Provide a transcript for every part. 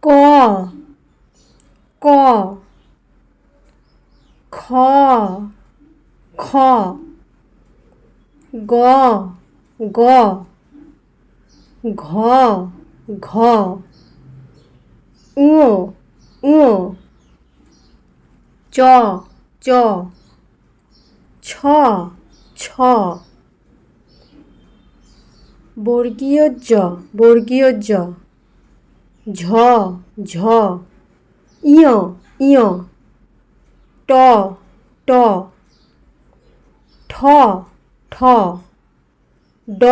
꼬, 꼬, 커, 커, 거, 거, 거, 거, 우, 우, 쪄, 쪄, 쳐, 쳐, 모르기어져, 모르기어져. ঝ ঝ, ইয় ইয়, ট ট, ঠ ঠ, ড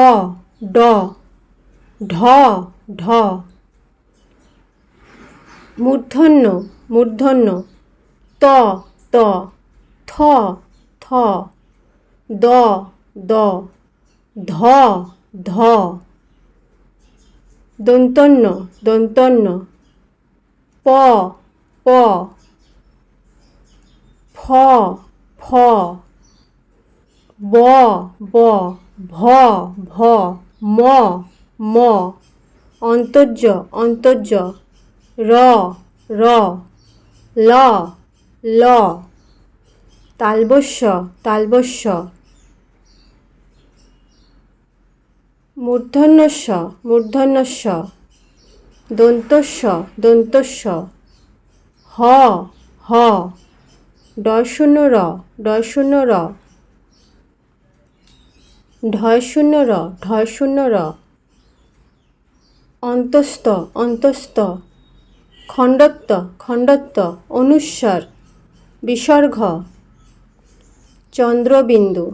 ড, ঢ ঢ, মূর্ধন্য মূর্ধন্য, ত ত, থ থ, দ দ, ধ ধ দন্তন্য দন্তন্য। প প। ফ ফ। ব ব। ভ ভ। ম ম। অন্তর্য অন্তর্য। র র। ল ল। তালবস্য তালবস্য। মূর্ধন্যস্য মূর্ধন্যস্য, দন্তস্য দন্তস্য। হ হ। ডয় শূন্য র ডয় শূন্য র। ঢয় শূন্য র, ঢয় শূন্য র। অন্তস্থ অন্তস্থ। খণ্ডত্ব খণ্ডত্ব, অনুস্বার। বিসর্গ চন্দ্রবিন্দু।